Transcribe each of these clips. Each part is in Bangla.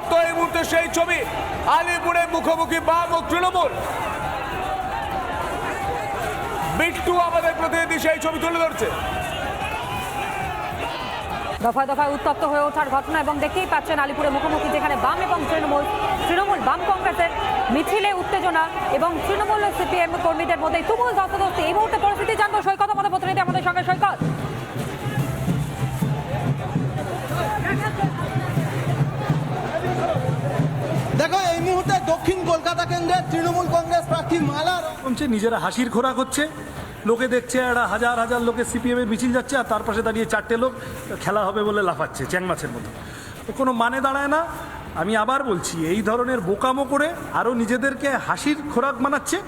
উত্তপ্ত এই মুহূর্তে সেই ছবি। আলিপুরে মুখোমুখি বাম ও তৃণমূল। বিট্টু আমাদের প্রতিনিধি সেই ছবি তুলে ধরছে। দফায় দফায় উত্তপ্ত হয়ে ওঠার ঘটনা এবং দেখতেই পাচ্ছেন আলিপুরে মুখোমুখি যেখানে বাম এবং তৃণমূল। তৃণমূল বাম কংগ্রেসের মিছিলে উত্তেজনা এবং তৃণমূল সিপিএম কর্মীদের মধ্যে তুমুল ধস্তাধস্তি। এই মুহূর্তে পরিস্থিতি জানব সৈকত আমাদের প্রতিনিধি আমাদের সঙ্গে সৈকত। দেখো এই মুহূর্তে দক্ষিণ কলকাতা কেন্দ্রের তৃণমূল কংগ্রেস প্রার্থী মালার কমছে নিজেরা হাসির খোরাক হচ্ছে লোকে দেখছে একটা হাজার হাজার লোকের সিপিএমের মিছিল যাচ্ছে আর তার পাশে দাঁড়িয়ে চারটে লোক খেলা হবে বলে লাফাচ্ছে চ্যাং মাছের মতো। তো কোনো মানে দাঁড়ায় না। আমি আবার বলছি এই ধরনের বোকামো করে আরও নিজেদেরকে হাসির খোরাক বানাচ্ছে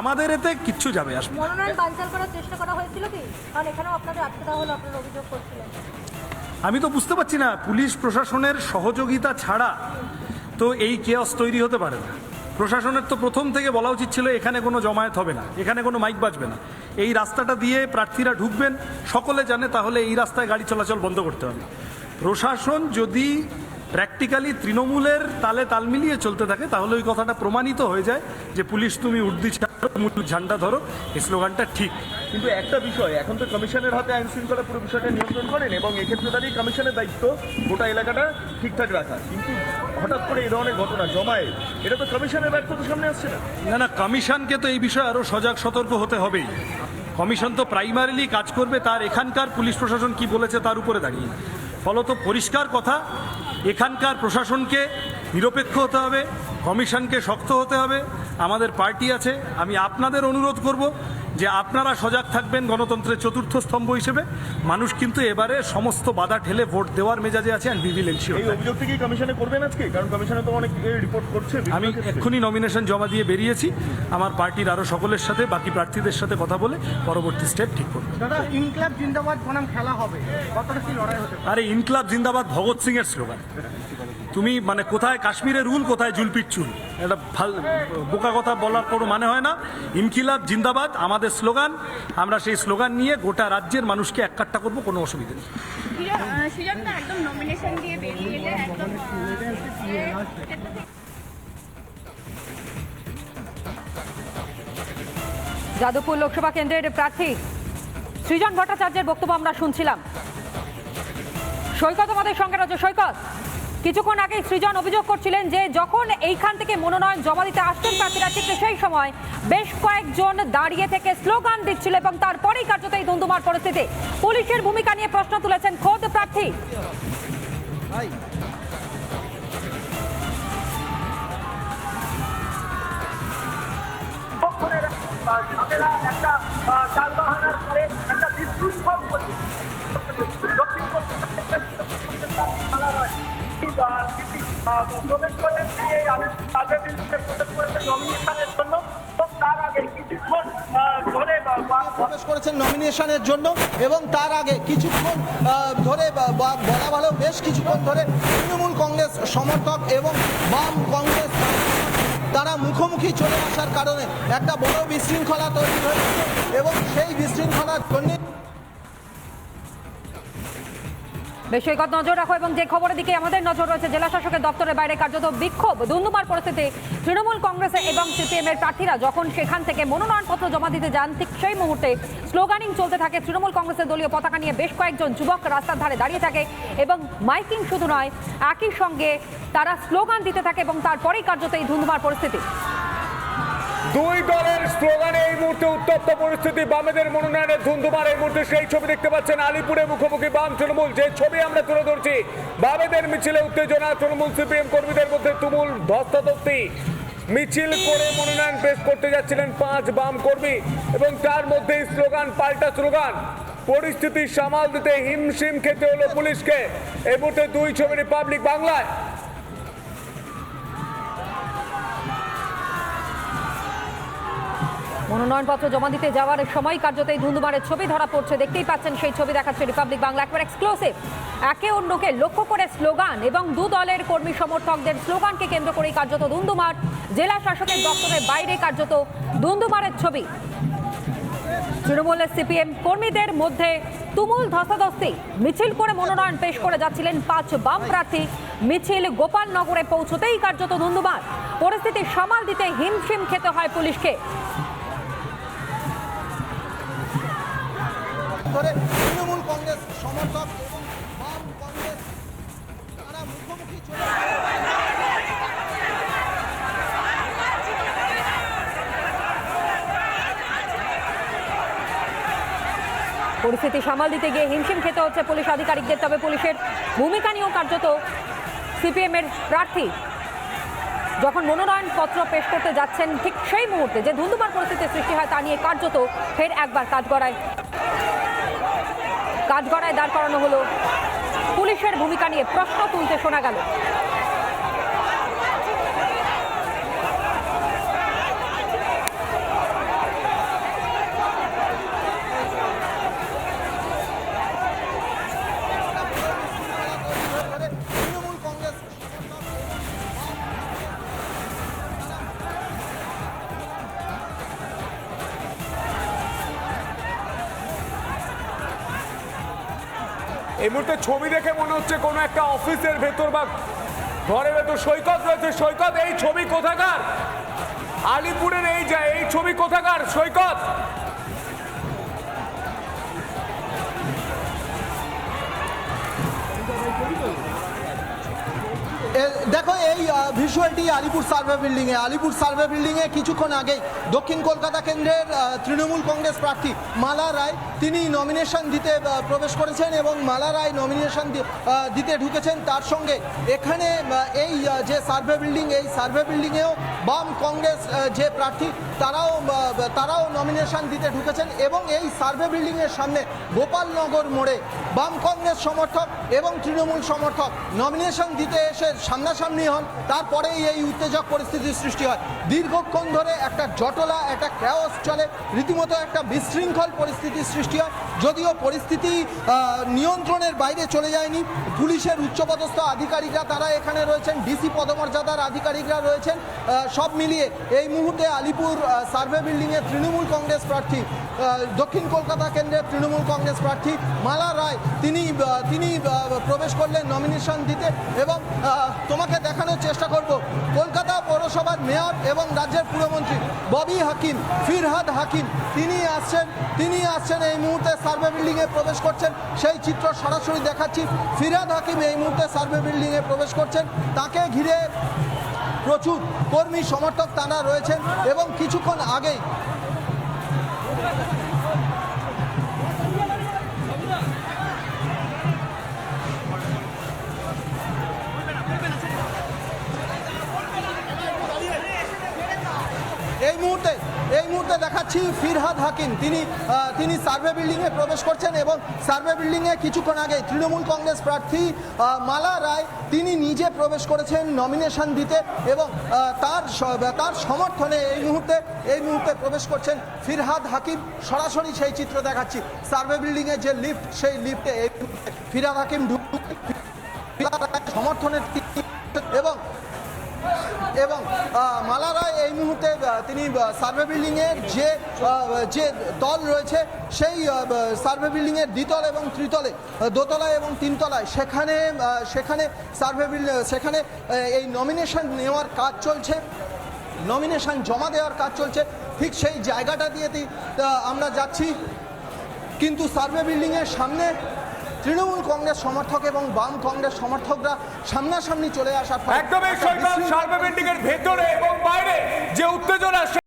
আমাদের এতে কিচ্ছু যাবে আসবে আমি তো বুঝতে পারছি না পুলিশ প্রশাসনের সহযোগিতা ছাড়া তো এই কেয়াস তৈরি হতে পারে না। প্রশাসনের তো প্রথম থেকে বলা উচিত ছিল এখানে কোনো জমায়েত হবে না, এখানে কোনো মাইক বাজবে না। এই রাস্তাটা দিয়ে প্রার্থীরা ঢুকবেন, সকলে জানে তাহলে এই রাস্তায় গাড়ি চলাচল বন্ধ করতে হবে। প্রশাসন যদি প্র্যাকটিক্যালি তৃণমূলের তালে তাল মিলিয়ে চলতে থাকে, তাহলে ওই কথাটা প্রমাণিত হয়ে যায় যে পুলিশ তুমি উর্দি ছাড়ো ঝান্ডা ধরো, এই স্লোগানটা ঠিক। কিন্তু একটা বিষয়, এখন তো কমিশনের হাতে আইন শৃঙ্খলা পুরো বিষয়টা নিয়ন্ত্রণ করেন এবং এক্ষেত্রে দাঁড়িয়ে কমিশনের দায়িত্ব গোটা এলাকাটা ঠিকঠাক রাখা। কিন্তু হঠাৎ করে এই ধরনের ঘটনা জমায়ে এটা তো কমিশনের ব্যর্থতা সামনে আসছে না? না না, কমিশনকে তো এই বিষয়ে আরও সজাগ সতর্ক হতে হবেই। কমিশন তো প্রাইমারিলি কাজ করবে, তার এখানকার পুলিশ প্রশাসন কি বলেছে তার উপরে দাঁড়িয়ে। ফলত পরিষ্কার কথা, এখানকার প্রশাসনকে নিরপেক্ষ হতে হবে, কমিশনকে শক্ত হতে হবে। আমাদের পার্টি আছে, আমি আপনাদের অনুরোধ করব যে আপনারা সজাগ থাকবেন গণতন্ত্রের চতুর্থ স্তম্ভ হিসেবে মানুষ কিন্তু এবারে সমস্ত বাধা ঠেলে ভোট দেওয়ার মেজাজে আছে অ্যান্ড উইল এই অভিযোগ কি কমিশনে করবেন আজকে? কারণ কমিশনে তো অনেক রিপোর্ট করছে আমি এক্ষুনি নমিনেশন জমা দিয়ে বেরিয়েছি। আমার পার্টির আরও সকলের সাথে বাকি প্রার্থীদের সাথে কথা বলে পরবর্তী স্টেপ ঠিক করব। দাদা ইনক্লাব জিন্দাবাদ বনাম খেলা হবে। কতটা কি লড়াই হতে আরে ইনকলাব জিন্দাবাদ ভগৎ সিং এর স্লোগান তুমি মানে কোথায় কাশ্মীরের রুল, কোথায় জুলপির চুল? এটা ভালো বোকা কথা বলার কোনো মানে হয় না। ইনকিলাব, জিন্দাবাদ, আমাদের স্লোগান। আমরা সেই স্লোগান নিয়ে গোটা রাজ্যের মানুষকে এককাট্টা করব, কোনো অসুবিধা নেই। যাদবপুর লোকসভা কেন্দ্রের প্রার্থী সৃজন ভট্টাচার্যের বক্তব্য আমরা শুনছিলাম। সৈকত আমাদের সঙ্গে রয়েছে। সৈকত! কিছুক্ষণ আগে সৃজন অভিযোগ করছিলেন যে যখন এইখান থেকে মনোনয়ন জমা দিতে আসছেন প্রার্থীরা, ঠিক সেই সময় বেশ কয়েকজন দাঁড়িয়ে থেকে স্লোগান দিচ্ছিল এবং তারপরেই কার্যত এই ধুন্ধুমার পরিস্থিতি। পুলিশের ভূমিকা নিয়ে প্রশ্ন তুলেছেন খোদ প্রার্থী। একটা প্রবেশ এই নমিনেশনের জন্য। তার আগে কিছুক্ষণ প্রবেশ করেছেন নমিনেশনের জন্য এবং তার আগে কিছুক্ষণ ধরে বলা ভালো বেশ কিছুক্ষণ ধরে তৃণমূল কংগ্রেস সমর্থক এবং বাম কংগ্রেস তারা মুখোমুখি চলে আসার কারণে একটা বড় বিশৃঙ্খলা তৈরি হয়েছে এবং সেই বিশৃঙ্খলার জন্য সৈকত নজর রাখো এবং যে খবরের দিকে আমাদের নজর রয়েছে, জেলা শাসকের দপ্তরের বাইরে কার্যত বিক্ষোভ, ধুন্ধুমার পরিস্থিতি, তৃণমূল কংগ্রেস এবং সিপিএম এর প্রার্থীরা যখন সেখান থেকে মনোনয়নপত্র জমা দিতে যান, ঠিক সেই মুহূর্তে স্লোগানিং চলতে থাকে তৃণমূল কংগ্রেসের দলীয় পতাকা নিয়ে বেশ কয়েকজন যুবক রাস্তার ধারে দাঁড়িয়ে থাকে এবং মাইকিং শুধু নয়, একই সঙ্গে তারা স্লোগান দিতে থাকে এবং তারপরেই কার্যত এই ধুন্ধুমার পরিস্থিতি। দুই দলের স্লোগানে এই মুহূর্তে উত্তপ্ত পরিস্থিতি, বামেদের মনোনয়নের ধুন্ধুমার এই মুহূর্তে সেই ছবি দেখতে পাচ্ছেন আলিপুরে মুখোমুখি বাম তৃণমূল। যে ছবি আমরা তুলে ধরছি, বামেদের মিছিলে উত্তেজনা, তৃণমূল সিপিএম কর্মীদের মধ্যে তুমুল ধস্তাধস্তি। মিছিল করে মনোনয়ন পেশ করতে যাচ্ছিলেন পাঁচ বাম কর্মী এবং তার মধ্যেই স্লোগান, পাল্টা স্লোগান। পরিস্থিতি সামাল দিতে হিমশিম খেতে হলো পুলিশকে। এই মুহূর্তে দুই ছবি রিপাবলিক বাংলায়। মনোনয়নপত্র জমা দিতে যাওয়ার সময় কার্যত এই ধুন্ধুমারের ছবি ধরা পড়ছে। দেখতেই পাচ্ছেন সেই ছবি দেখাচ্ছে রিপাবলিক বাংলা একবার এক্সক্লুসিভ একে অন্যকে লক্ষ্য করে স্লোগান এবং দু দলের কর্মী সমর্থকদের স্লোগানকে কেন্দ্র করেই কার্যত ধুন্ধুমার জেলা শাসকের দপ্তরের বাইরে কার্যত ধুন্ধুমারের ছবি। তৃণমূলের সিপিএম কর্মীদের মধ্যে তুমুল ধস্তাধস্তি। মিছিল করে মনোনয়ন পেশ করে যাচ্ছিলেন পাঁচ বাম প্রার্থী। মিছিল গোপালনগরে পৌঁছতেই কার্যত ধুন্ধুমার। পরিস্থিতি সামাল দিতে হিমশিম খেতে হয় পুলিশকে। ধরে তৃণমূল কংগ্রেস সমর্থক এবং বাম কংগ্রেস, তারা মুখোমুখি চলে পরিস্থিতি সামাল দিতে গিয়ে হিমশিম খেতে হচ্ছে পুলিশ আধিকারিকদের, তবে পুলিশের ভূমিকা নিয়েও কার্যত সিপিএম এর প্রার্থী যখন মনোনয়ন পত্র পেশ করতে যাচ্ছেন, ঠিক সেই মুহূর্তে যে ধুন্ধুমার পরিস্থিতির সৃষ্টি হয় তা নিয়ে কার্যত ফের একবার কাঠগড়ায় কাঠগড়ায় দাঁড় করানো হলো। পুলিশের ভূমিকা নিয়ে প্রশ্ন তুলতে শোনা গেল। এই মুহূর্তে ছবি দেখে মনে হচ্ছে কোনো একটা অফিসের ভেতর বা ঘরের ভেতর। সৈকত রয়েছে, সৈকত। এই ছবি কোথাকার? আলিপুরের এই যা এই ছবি কোথাকার? সৈকত। দেখো, এই ভিজুয়ালটি আলিপুর সার্ভে বিল্ডিংয়ে আলিপুর সার্ভে বিল্ডিংয়ে কিছুক্ষণ আগেই দক্ষিণ কলকাতা কেন্দ্রের তৃণমূল কংগ্রেস প্রার্থী মালা রায়, তিনি নমিনেশন দিতে প্রবেশ করেছেন এবং মালা রায় নমিনেশন দিতে ঢুকেছেন। তার সঙ্গে এখানে এই যে সার্ভে বিল্ডিং এই সার্ভে বিল্ডিংয়েও বাম কংগ্রেস যে প্রার্থী তারাও তারাও নমিনেশন দিতে ঢুকেছেন এবং এই সার্ভে বিল্ডিংয়ের সামনে গোপালনগর মোড়ে বাম কংগ্রেস সমর্থক এবং তৃণমূল সমর্থক নমিনেশন দিতে এসে সামনাসামনি হন। তারপরেই এই উত্তেজক পরিস্থিতির সৃষ্টি হয়। দীর্ঘক্ষণ ধরে একটা জটলা, একটা ক্যাওস চলে। রীতিমতো একটা বিশৃঙ্খল পরিস্থিতির সৃষ্টি হয়। যদিও পরিস্থিতি নিয়ন্ত্রণের বাইরে চলে যায়নি। পুলিশের উচ্চপদস্থ আধিকারিকরা তারা এখানে রয়েছেন, ডিসি পদমর্যাদার আধিকারিকরা রয়েছেন। সব মিলিয়ে এই মুহূর্তে আলিপুর সার্ভে বিল্ডিংয়ে তৃণমূল কংগ্রেস প্রার্থী দক্ষিণ কলকাতা কেন্দ্রের তৃণমূল কংগ্রেস প্রার্থী মালা রায়, তিনি তিনি প্রবেশ করলেন নমিনেশন দিতে এবং তোমাকে দেখানোর চেষ্টা করব। পৌরসভার মেয়র এবং রাজ্যের পুরমন্ত্রী ববি হাকিম, ফিরহাদ হাকিম, তিনি আসছেন তিনি আসছেন, এই মুহূর্তে সার্ভে বিল্ডিংয়ে প্রবেশ করছেন। সেই চিত্র সরাসরি দেখাচ্ছি। ফিরহাদ হাকিম এই মুহূর্তে সার্ভে বিল্ডিংয়ে প্রবেশ করছেন। তাকে ঘিরে প্রচুর কর্মী সমর্থক তারা রয়েছেন এবং কিছুক্ষণ আগেই মুহূর্তে, এই মুহূর্তে দেখাচ্ছি ফিরহাদ হাকিম। তিনি তিনি সার্ভে বিল্ডিংয়ে প্রবেশ করছেন এবং সার্ভে বিল্ডিংয়ে কিছুক্ষণ আগে তৃণমূল কংগ্রেস প্রার্থী মালা রায়, তিনি নিজে প্রবেশ করেছেন নমিনেশন দিতে এবং তার তার সমর্থনে এই মুহূর্তে এই মুহূর্তে প্রবেশ করছেন ফিরহাদ হাকিম। সরাসরি সেই চিত্র দেখাচ্ছি। সার্ভে বিল্ডিংয়ে যে লিফট, সেই লিফটে এই ফিরহাদ হাকিম ঢুক সমর্থনের এবং এবং মালা রায় এই মুহূর্তে তিনি সার্ভে বিল্ডিংয়ের যে যে দল রয়েছে, সেই সার্ভে বিল্ডিংয়ের দ্বিতল এবং ত্রিতলে দোতলায় এবং তিনতলায়, সেখানে সেখানে সার্ভে বিল্ডিং সেখানে এই নমিনেশন নেওয়ার কাজ চলছে নমিনেশন জমা দেওয়ার কাজ চলছে, ঠিক সেই জায়গাটা দিয়ে আমরা যাচ্ছি। কিন্তু সার্ভে বিল্ডিংয়ের সামনে তৃণমূল কংগ্রেস সমর্থক এবং বাম কংগ্রেস সমর্থকরা সামনাসামনি চলে আসার একদমই সৈকত সার্ভে ভেতরে এবং বাইরে যে উত্তেজনা